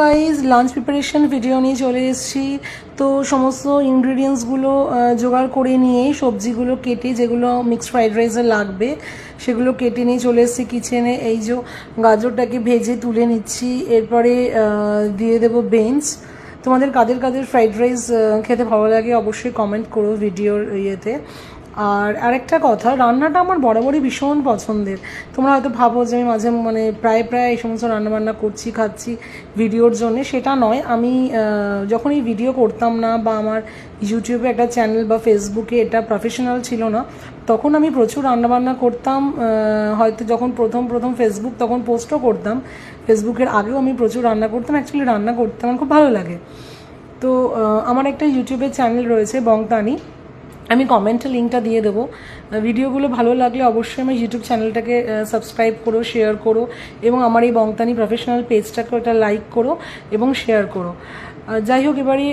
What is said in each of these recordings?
Guys lunch preparation video নিয়ে চলে এসেছি। তো সমস্ত ইনগ্রিডিয়েন্টসগুলো জোগাড় করে নিয়েই সবজিগুলো কেটে যেগুলো মিক্সড ফ্রাইড রাইসে লাগবে, সেগুলো কেটে নিয়ে চলে এসেছি কিচেনে এই যে গাজরটাকে ভেজে তুলে নিচ্ছি, এরপরে দিয়ে দেবো বেঞ্চ তোমাদের কাদের কাদের ফ্রাইড রাইস খেতে ভালো লাগে অবশ্যই কমেন্ট করো ভিডিওর ইয়েতে। আর আরেকটা কথা, রান্নাটা আমার বরাবরই ভীষণ পছন্দের। তোমরা হয়তো ভাবো যে আমি মাঝে মানে প্রায় প্রায় এই সমস্ত রান্নাবান্না করছি, খাচ্ছি ভিডিওর জন্য। সেটা নয়, আমি যখন এই ভিডিও করতাম না বা আমার ইউটিউবে একটা চ্যানেল বা ফেসবুকে এটা প্রফেশনাল ছিল না, তখন আমি প্রচুর রান্নাবান্না করতাম। হয়তো যখন প্রথম প্রথম ফেসবুক তখন পোস্টও করতাম। ফেসবুকের আগেও আমি প্রচুর রান্না করতাম অ্যাকচুয়ালি রান্না করতে আমার খুব ভালো লাগে। তো আমার একটা ইউটিউবের চ্যানেল রয়েছে বংতানি। আমি কমেন্টে লিঙ্কটা দিয়ে দেবো। ভিডিওগুলো ভালো লাগলে অবশ্যই আমার ইউটিউব চ্যানেলটাকে সাবস্ক্রাইব করো শেয়ার করো এবং আমার এই বংতানি প্রফেশনাল পেজটাকে ওটা লাইক করো এবং শেয়ার করো। যাই হোক, এবারে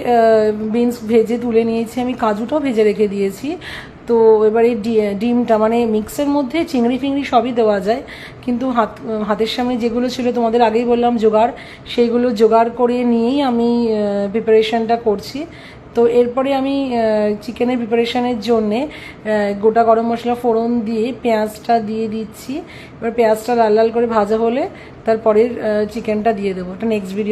বিনস ভেজে তুলে নিয়েছি। আমি কাজুটাও ভেজে রেখে দিয়েছি। তো এবারে ডিমটা মানে মিক্সের মধ্যে চিংড়ি ফিংড়ি সবই দেওয়া যায়। কিন্তু হাত, হাতের সামনে যেগুলো ছিল তোমাদের আগেই বললাম, জোগাড়, সেইগুলো জোগাড় করে নিয়েই আমি প্রিপারেশনটা করছি। তো এরপরে আমি চিকেনের প্রিপারেশানের জন্যে গোটা গরম মশলা ফোড়ন দিয়ে পেঁয়াজটা দিয়ে দিচ্ছি। এবার পেঁয়াজটা লাল লাল করে ভাজা হলে তারপরের চিকেনটা দিয়ে দেবো। এটা নেক্সট ভিডিও